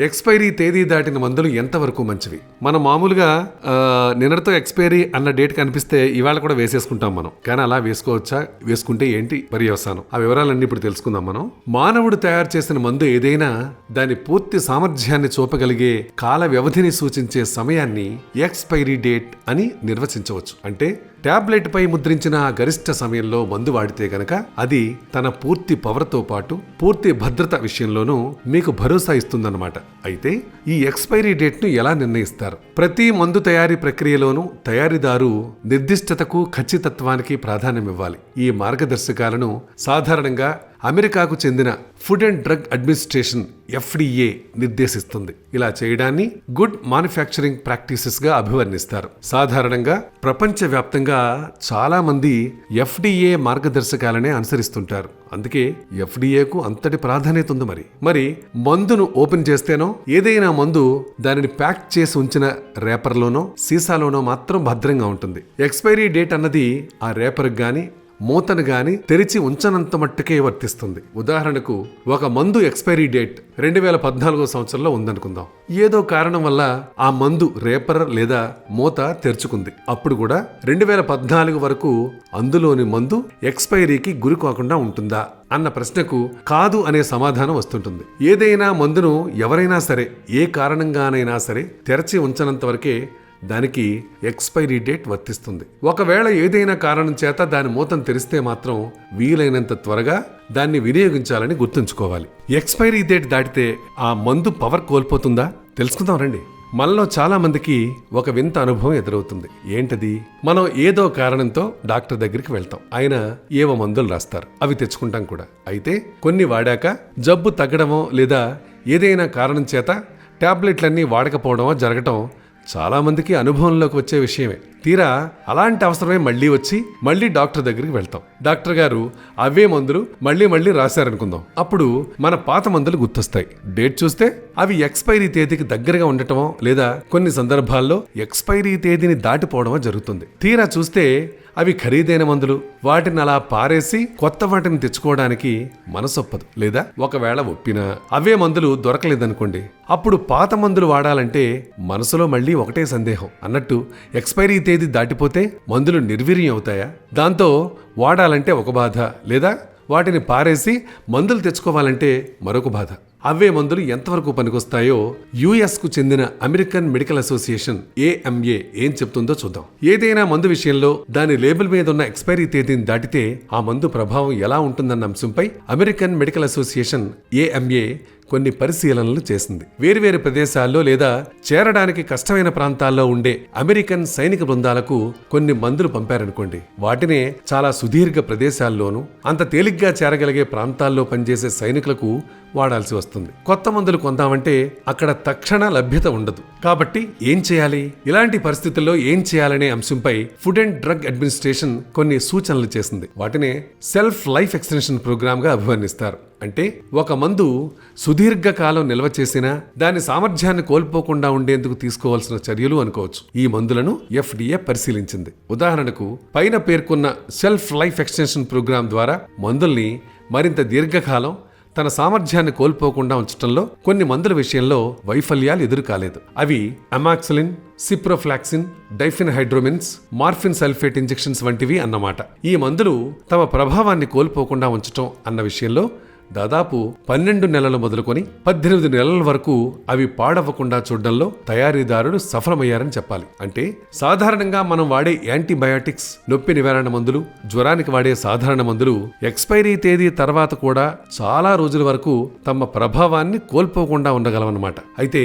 Expiry తేదీ దాటిన మందులు ఎంతవరకు మంచివి? మనం మామూలుగా నిన్నటితో ఎక్స్పైరీ అన్న డేట్ కనిపిస్తే ఇవాళ కూడా వేసేసుకుంటాం మనం. కానీ అలా వేసుకోవచ్చా? వేసుకుంటే ఏంటి? పర్యవసానం. ఆ వివరాలన్నీ ఇప్పుడు తెలుసుకుందాం మనం. మానవుడు తయారు చేసిన మందు ఏదైనా దాని పూర్తి సామర్థ్యాన్ని చూపగలిగే కాల వ్యవధిని సూచించే సమయాన్ని ఎక్స్పైరీ డేట్ అని నిర్వచించవచ్చు. అంటే ట్యాబ్లెట్పై ముద్రించిన ఆ గరిష్ట సమయంలో మందు వాడితే గనక అది తన పూర్తి పవర్తో పాటు పూర్తి భద్రత విషయంలోనూ మీకు భరోసా ఇస్తుందన్నమాట. అయితే ఈ ఎక్స్పైరీ డేట్ను ఎలా నిర్ణయిస్తారు? ప్రతి మందు తయారీ ప్రక్రియలోనూ తయారీదారు నిర్దిష్టతకు ఖచ్చితత్వానికి ప్రాధాన్యం ఇవ్వాలి ఈ మార్గదర్శకాలను సాధారణంగా అమెరికాకు చెందిన food and drug administration FDA నిర్దేశిస్తుంది. ఇలా చేయడాన్ని గుడ్ మ్యానుఫ్యాక్చరింగ్ ప్రాక్టీసెస్గా అభివర్ణిస్తారు. సాధారణంగా ప్రపంచవ్యాప్తంగా చాలా మంది ఎఫ్డిఏ మార్గదర్శకాలనే అనుసరిస్తుంటారు. అందుకే ఎఫ్డిఏకు అంతటి ప్రాధాన్యత ఉంది మరి. మరి మందును ఓపెన్ చేస్తేనో ఏదైనా మందు దానిని ప్యాక్ చేసి ఉంచిన రేపర్లోనో సీసాలోనో మాత్రం భద్రంగా ఉంటుంది. ఎక్స్పైరీ డేట్ అన్నది ఆ రేపర్కి కానీ మూతను గాని తెరిచి ఉంచనంత మట్టుకే వర్తిస్తుంది. ఉదాహరణకు ఒక మందు ఎక్స్పైరీ డేట్ రెండు వేల పద్నాలుగో సంవత్సరంలో ఉందనుకుందాం. ఏదో కారణం వల్ల ఆ మందు రేపర్ లేదా మూత తెరుచుకుంది. అప్పుడు కూడా రెండు వేల పద్నాలుగు వరకు అందులోని మందు ఎక్స్పైరీకి గురి కాకుండా ఉంటుందా అన్న ప్రశ్నకు కాదు అనే సమాధానం వస్తుంటుంది. ఏదైనా మందును ఎవరైనా సరే ఏ కారణంగానైనా సరే తెరచి ఉంచనంత వరకే దానికి ఎక్స్పైరీ డేట్ వర్తిస్తుంది. ఒకవేళ ఏదైనా కారణం చేత దాని మూతను తెరిస్తే మాత్రం వీలైనంత త్వరగా దాన్ని వినియోగించాలని గుర్తుంచుకోవాలి. ఎక్స్పైరీ డేట్ దాటితే ఆ మందు పవర్ కోల్పోతుందా? తెలుసుకుందాం రండి. మనలో చాలా మందికి ఒక వింత అనుభవం ఎదురవుతుంది. ఏంటది? మనం ఏదో కారణంతో డాక్టర్ దగ్గరికి వెళ్తాం. ఆయన ఏవో మందులు రాస్తారు. అవి తెచ్చుకుంటాం కూడా. అయితే కొన్ని వాడాక జబ్బు తగ్గడమో లేదా ఏదైనా కారణం చేత ట్యాబ్లెట్లన్నీ వాడకపోవడమో జరగటం చాలామందికి అనుభవంలోకి వచ్చే విషయమే. తీరా అలాంటి అవసరమే మళ్ళీ వచ్చి మళ్ళీ డాక్టర్ దగ్గరికి వెళ్తాం. డాక్టర్ గారు అవే మందులు మళ్ళీ మళ్ళీ రాశారనుకుందాం. అప్పుడు మన పాత మందులు గుర్తొస్తాయి. డేట్ చూస్తే అవి ఎక్స్పైరీ తేదీకి దగ్గరగా ఉండటమో లేదా కొన్ని సందర్భాల్లో ఎక్స్పైరీ తేదీని దాటిపోవడమో జరుగుతుంది. తీరా చూస్తే అవి ఖరీదైన మందులు. వాటిని అలా పారేసి కొత్త వాటిని తెచ్చుకోవడానికి మనసొప్పదు లేదా? ఒకవేళ ఒప్పినా అవే మందులు దొరకలేదనుకోండి. అప్పుడు పాత మందులు వాడాలంటే మనసులో మళ్ళీ ఒకటే సందేహం. అన్నట్టు ఎక్స్పైరీ తేదీ దాటిపోతే మందులు నిర్వీర్యం అవుతాయా? దాంతో వాడాలంటే ఒక బాధ లేదా? వాటిని పారేసి మందులు తెచ్చుకోవాలంటే మరొక బాధ. అవే మందులు ఎంతవరకు పనికొస్తాయో యుఎస్కు చెందిన అమెరికన్ మెడికల్ అసోసియేషన్ ఏఎంఏ ఏం చెప్తుందో చూద్దాం. ఏదైనా మందు విషయంలో దాని లేబుల్ మీద ఉన్న ఎక్స్పైరీ తేదీని దాటితే ఆ మందు ప్రభావం ఎలా ఉంటుందన్న అంశంపై అమెరికన్ మెడికల్ అసోసియేషన్ ఏఎంఏ కొన్ని పరిశీలనలు చేసింది. వేర్వేరు ప్రదేశాల్లో లేదా చేరడానికి కష్టమైన ప్రాంతాల్లో ఉండే అమెరికన్ సైనిక బృందాలకు కొన్ని మందులు పంపారనుకోండి. వాటినే చాలా సుదీర్ఘ ప్రదేశాల్లోనూ అంత తేలిగ్గా చేరగలిగే ప్రాంతాల్లో పనిచేసే సైనికులకు వాడాల్సి వస్తుంది. కొత్త మందులు కొందామంటే అక్కడ తక్షణ లభ్యత ఉండదు. కాబట్టి ఏం చేయాలి? ఇలాంటి పరిస్థితుల్లో ఏం చేయాలనే అంశంపై ఫుడ్ అండ్ డ్రగ్ అడ్మినిస్ట్రేషన్ కొన్ని సూచనలు చేసింది. వాటినే సెల్ఫ్ లైఫ్ ఎక్స్టెన్షన్ ప్రోగ్రామ్గా అభివర్ణిస్తారు. అంటే ఒక మందు సుదీర్ఘకాలం నిల్వ చేసినా దాని సామర్థ్యాన్ని కోల్పోకుండా ఉండేందుకు తీసుకోవాల్సిన చర్యలు అనుకోవచ్చు. ఈ మందులను ఎఫ్డిఏ పరిశీలించింది. ఉదాహరణకు పైన పేర్కొన్న సెల్ఫ్ లైఫ్ ఎక్స్టెన్షన్ ప్రోగ్రాం ద్వారా మందుల్ని మరింత దీర్ఘకాలం తన సామర్థ్యాన్ని కోల్పోకుండా ఉంచడంలో కొన్ని మందుల విషయంలో వైఫల్యాలు ఎదురుకాలేదు. అవి amoxicillin ciprofloxacin డైఫిన్ హైడ్రోమిన్స్ morphine sulphate injections వంటివి అన్నమాట. ఈ మందులు తమ ప్రభావాన్ని కోల్పోకుండా ఉంచటం అన్న విషయంలో దాదాపు పన్నెండు నెలలు మొదలుకొని పద్దెనిమిది నెలల వరకు అవి పాడవ్వకుండా చూడడంలో తయారీదారులు సఫలమయ్యారని చెప్పాలి. అంటే సాధారణంగా మనం వాడే యాంటీబయాటిక్స్ నొప్పి నివారణ మందులు జ్వరానికి వాడే సాధారణ మందులు ఎక్స్పైరీ తేదీ తర్వాత కూడా చాలా రోజుల వరకు తమ ప్రభావాన్ని కోల్పోకుండా ఉండగలవన్నమాట. అయితే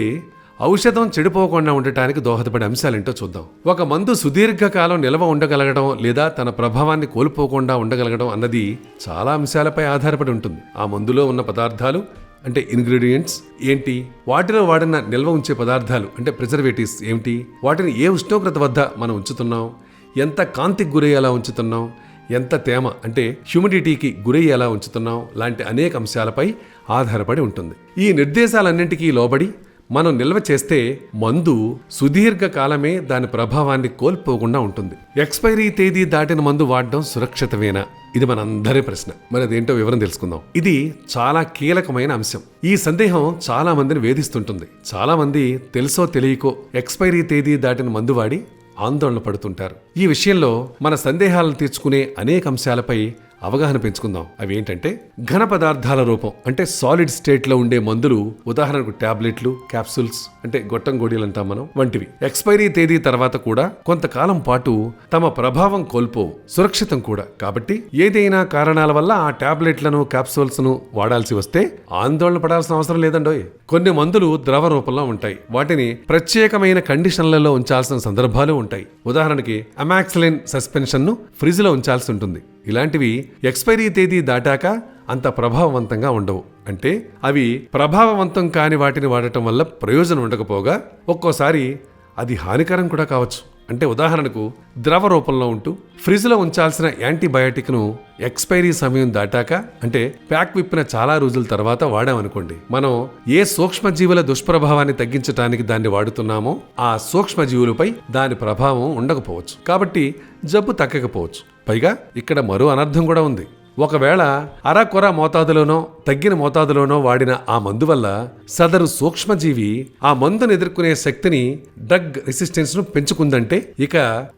ఔషధం చెడిపోకుండా ఉండటానికి దోహదపడే అంశాలేంటో చూద్దాం. ఒక మందు సుదీర్ఘకాలం నిల్వ ఉండగలగడం లేదా తన ప్రభావాన్ని కోల్పోకుండా ఉండగలగడం అన్నది చాలా అంశాలపై ఆధారపడి ఉంటుంది. ఆ మందులో ఉన్న పదార్థాలు అంటే ఇంగ్రీడియంట్స్ ఏంటి? వాటిలో వాడిన నిల్వ ఉంచే పదార్థాలు అంటే ప్రిజర్వేటివ్స్ ఏమిటి? వాటిని ఏ ఉష్ణోగ్రత వద్ద మనం ఉంచుతున్నాం? ఎంత కాంతికి గురయ్యేలా ఉంచుతున్నాం? ఎంత తేమ అంటే హ్యూమిడిటీకి గురయ్యేలా ఉంచుతున్నాం? లాంటి అనేక అంశాలపై ఆధారపడి ఉంటుంది. ఈ నిర్దేశాలన్నింటికీ లోబడి మనం నిల్వ చేస్తే మందు సుదీర్ఘ కాలమే దాని ప్రభావాన్ని కోల్పోకుండా ఉంటుంది. ఎక్స్పైరీ తేదీ దాటిన మందు వాడడం సురక్షితమేనా? ఇది మనందరి ప్రశ్న. మరి అదేంటో వివరం తెలుసుకుందాం. ఇది చాలా కీలకమైన అంశం. ఈ సందేహం చాలా మందిని వేధిస్తుంటుంది. చాలా మంది తెలుసో తెలియకో ఎక్స్పైరీ తేదీ దాటిన మందు వాడి ఆందోళన పడుతుంటారు. ఈ విషయంలో మన సందేహాలను తీర్చుకునే అనేక అంశాలపై అవగాహన పెంచుకుందాం. అవి ఏంటంటే ఘన పదార్థాల రూపం అంటే సాలిడ్ స్టేట్లో ఉండే మందులు ఉదాహరణకు టాబ్లెట్లు క్యాప్సూల్స్ అంటే గొట్టం గోడీలు అంటాం మనం వంటివి. ఎక్స్పైరీ తేదీ తర్వాత కూడా కొంతకాలం పాటు తమ ప్రభావం కోల్పోవు సురక్షితం కూడా. కాబట్టి ఏదైనా కారణాల వల్ల ఆ టాబ్లెట్లను క్యాప్సూల్స్ను వాడాల్సి వస్తే ఆందోళన పడాల్సిన అవసరం లేదండోయ్. కొన్ని మందులు ద్రవ రూపంలో ఉంటాయి. వాటిని ప్రత్యేకమైన కండిషన్లలో ఉంచాల్సిన సందర్భాలు ఉంటాయి. ఉదాహరణకి అమాక్సిలిన్ సస్పెన్షన్ను లో ఉంచాల్సి ఉంటుంది. ఇలాంటివి ఎక్స్పైరీ తేదీ దాటాక అంత ప్రభావవంతంగా ఉండవు. అంటే అవి ప్రభావవంతం కాని వాటిని వాడటం వల్ల ప్రయోజనం ఉండకపోగా ఒక్కోసారి అది హానికరం కూడా కావచ్చు. అంటే ఉదాహరణకు ద్రవ రూపంలో ఉంటూ ఫ్రిడ్జ్లో ఉంచాల్సిన యాంటీబయాటిక్ను ఎక్స్పైరీ సమయం దాటాక అంటే ప్యాక్ విప్పిన చాలా రోజుల తర్వాత వాడామనుకోండి మనం ఏ సూక్ష్మజీవుల దుష్ప్రభావాన్ని తగ్గించడానికి దాన్ని వాడుతున్నామో ఆ సూక్ష్మజీవులపై దాని ప్రభావం ఉండకపోవచ్చు. కాబట్టి జబ్బు తగ్గకపోవచ్చు. పైగా ఇక్కడ మరో అనర్థం కూడా ఉంది. ఒకవేళ అరకొర మోతాదులోనో తగ్గిన మోతాదులోనో వాడిన ఆ మందు వల్ల సదరు సూక్ష్మజీవి ఆ మందును ఎదుర్కొనే శక్తిని డ్రగ్ రెసిస్టెన్స్ను పెంచుకుందంటే ఇక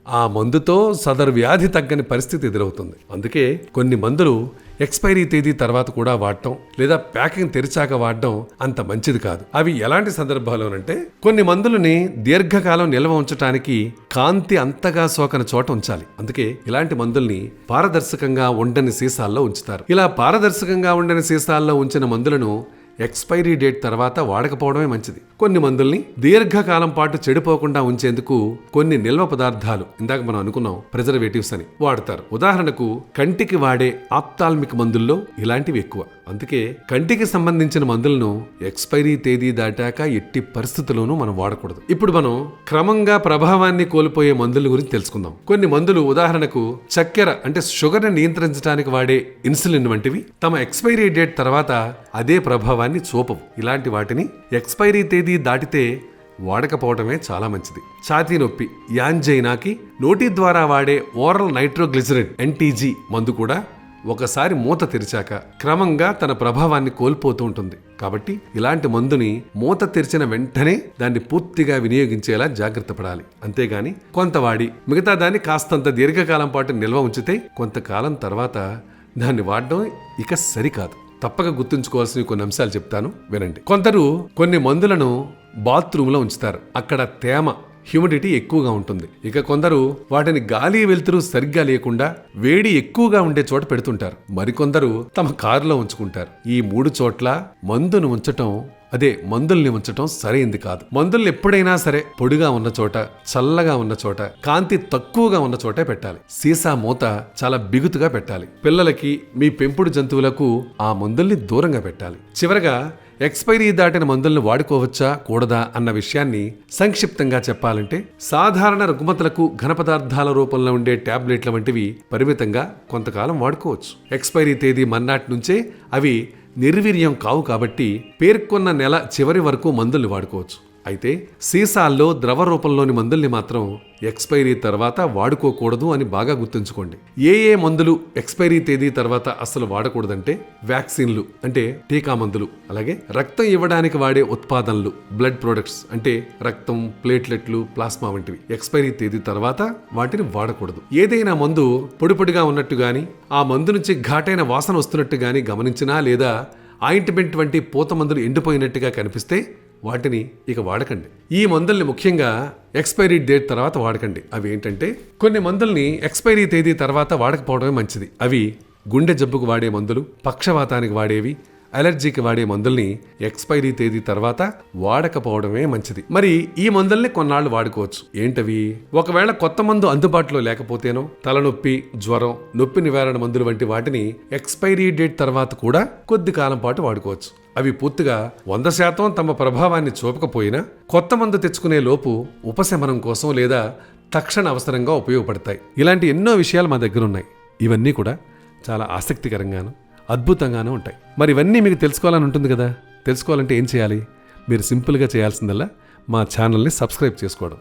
ఆ మందుతో సదరు వ్యాధి తగ్గని పరిస్థితి ఎదురవుతుంది. అందుకే కొన్ని మందులు ఎక్స్పైరీ తేదీ తర్వాత కూడా వాడటం లేదా ప్యాకింగ్ తెరిచాక వాడటం అంత మంచిది కాదు. అవి ఎలాంటి సందర్భాల్లోనంటే కొన్ని మందులని దీర్ఘకాలం నిల్వ ఉంచడానికి కాంతి అంతగా సోకని చోట ఉంచాలి. అందుకే ఇలాంటి మందుల్ని పారదర్శకంగా ఉండని సీసాల్లో ఉంచుతారు. ఇలా పారదర్శకంగా ఉండని సీసాల్లో ఉంచిన మందులను ఎక్స్పైరీ డేట్ తర్వాత వాడకపోవడమే మంచిది. కొన్ని మందుల్ని దీర్ఘకాలం పాటు చెడిపోకుండా ఉంచేందుకు కొన్ని నిల్వ పదార్థాలు ఇందాక మనం అనుకున్నాం ప్రిజర్వేటివ్స్ అని వాడతారు. ఉదాహరణకు కంటికి వాడే ఆప్తాల్మిక్ మందుల్లో ఇలాంటివి ఎక్కువ. అందుకే కంటికి సంబంధించిన మందులను ఎక్స్పైరీ తేదీ దాటాక ఎట్టి పరిస్థితుల్లోనూ మనం వాడకూడదు. ఇప్పుడు మనం క్రమంగా ప్రభావాన్ని కోల్పోయే మందుల గురించి తెలుసుకుందాం. కొన్ని మందులు ఉదాహరణకు చక్కెర అంటే షుగర్ని నియంత్రించడానికి వాడే ఇన్సులిన్ వంటివి తమ ఎక్స్పైరీ డేట్ తర్వాత అదే ప్రభావాన్ని చూపవు. ఇలాంటి వాటిని ఎక్స్పైరీ తేదీ దాటితే వాడకపోవడమే చాలా మంచిది. ఛాతీ నొప్పి యాంజైనాకి నోటి ద్వారా వాడే ఓరల్ నైట్రోగ్లిజరిన్ ఎన్టీజీ మందు కూడా ఒకసారి మూత తెరిచాక క్రమంగా తన ప్రభావాన్ని కోల్పోతూ ఉంటుంది. కాబట్టి ఇలాంటి మందుని మూత తెరిచిన వెంటనే దాన్ని పూర్తిగా వినియోగించేలా జాగ్రత్త పడాలి. అంతేగాని కొంత వాడి మిగతా దాన్ని కాస్తంత దీర్ఘకాలం పాటు నిల్వ ఉంచితే కొంతకాలం తర్వాత దాన్ని వాడడం ఇక సరికాదు. తప్పక గుర్తుంచుకోవాల్సిన కొన్ని అంశాలు చెప్తాను. వినండి. కొందరు కొన్ని మందులను బాత్రూంలో ఉంచుతారు. అక్కడ తేమ హ్యూమిడిటీ ఎక్కువగా ఉంటుంది. ఇక కొందరు వాటిని గాలి వెలుతురు సరిగ్గా లేకుండా వేడి ఎక్కువగా ఉండే చోట పెడుతుంటారు. మరికొందరు తమ కారులో ఉంచుకుంటారు. ఈ మూడు చోట్ల మందును ఉంచటం అదే మందుల్ని ఉంచటం సరైంది కాదు. మందుల్ని ఎప్పుడైనా సరే పొడిగా ఉన్న చోట చల్లగా ఉన్న చోట కాంతి తక్కువగా ఉన్న చోటే పెట్టాలి. సీసా మూత చాలా బిగుతుగా పెట్టాలి. పిల్లలకి మీ పెంపుడు జంతువులకు ఆ మందుల్ని దూరంగా పెట్టాలి. చివరగా ఎక్స్పైరీ దాటిన మందులను వాడుకోవచ్చా కూడదా అన్న విషయాన్ని సంక్షిప్తంగా చెప్పాలంటే సాధారణ రుగ్మతలకు ఘన పదార్థాల రూపంలో ఉండే ట్యాబ్లెట్ల వంటివి పరిమితంగా కొంతకాలం వాడుకోవచ్చు. ఎక్స్పైరీ తేదీ మన్నాటి నుంచే అవి నిర్వీర్యం కావు కాబట్టి పేర్కొన్న నెల చివరి వరకు మందుల్ని వాడుకోవచ్చు. అయితే సీసాల్లో ద్రవ రూపంలోని మందుల్ని మాత్రం ఎక్స్పైరీ తర్వాత వాడుకోకూడదు అని బాగా గుర్తుంచుకోండి. ఏ ఏ మందులు ఎక్స్పైరీ తేదీ తర్వాత అసలు వాడకూడదంటే వ్యాక్సిన్లు అంటే టీకా మందులు అలాగే రక్తం ఇవ్వడానికి వాడే ఉత్పాదనలు బ్లడ్ ప్రొడక్ట్స్ అంటే రక్తం ప్లేట్లెట్లు ప్లాస్మా వంటివి. ఎక్స్పైరీ తేదీ తర్వాత వాటిని వాడకూడదు. ఏదైనా మందు పొడిపొడిగా ఉన్నట్టు గాని ఆ మందు నుంచి ఘాటైన వాసన వస్తున్నట్టు గాని గమనించినా లేదా ఆయింట్మెంట్ వంటి పూత మందులు ఎండిపోయినట్టుగా కనిపిస్తే వాటిని ఇక వాడకండి. ఈ మందుల్ని ముఖ్యంగా ఎక్స్పైరీ డేట్ తర్వాత వాడకండి. అవి ఏంటంటే కొన్ని మందుల్ని ఎక్స్పైరీ తేదీ తర్వాత వాడకపోవడమే మంచిది. అవి గుండె జబ్బుకు వాడే మందులు పక్షవాతానికి వాడేవి అలర్జీకి వాడే మందుల్ని ఎక్స్పైరీ తేదీ తర్వాత వాడకపోవడమే మంచిది. మరి ఈ మందుల్ని కొన్నాళ్ళు వాడుకోవచ్చు. ఏంటవి? ఒకవేళ కొత్త మందు అందుబాటులో లేకపోతేనో తలనొప్పి జ్వరం నొప్పి నివారణ మందులు వంటి వాటిని ఎక్స్పైరీ డేట్ తర్వాత కూడా కొద్ది కాలం పాటు వాడుకోవచ్చు. అవి పూర్తిగా వంద శాతం తమ ప్రభావాన్ని చూపకపోయినా కొత్త మందు తెచ్చుకునే లోపు ఉపశమనం కోసం లేదా తక్షణ అవసరంగా ఉపయోగపడతాయి. ఇలాంటి ఎన్నో విషయాలు మా దగ్గర ఉన్నాయి ఇవన్నీ కూడా చాలా ఆసక్తికరంగాను అద్భుతంగానే ఉంటాయి. మరి ఇవన్నీ మీకు తెలుసుకోవాలని ఉంటుంది కదా? తెలుసుకోవాలంటే ఏం చేయాలి? మీరు సింపుల్గా చేయాల్సిందల్లా మా ఛానల్ని సబ్స్క్రైబ్ చేసుకోవడం.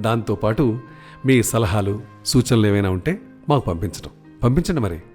దాంతోపాటు మీ సలహాలు సూచనలు ఏమైనా ఉంటే మాకు పంపించడం. పంపించండి మరి.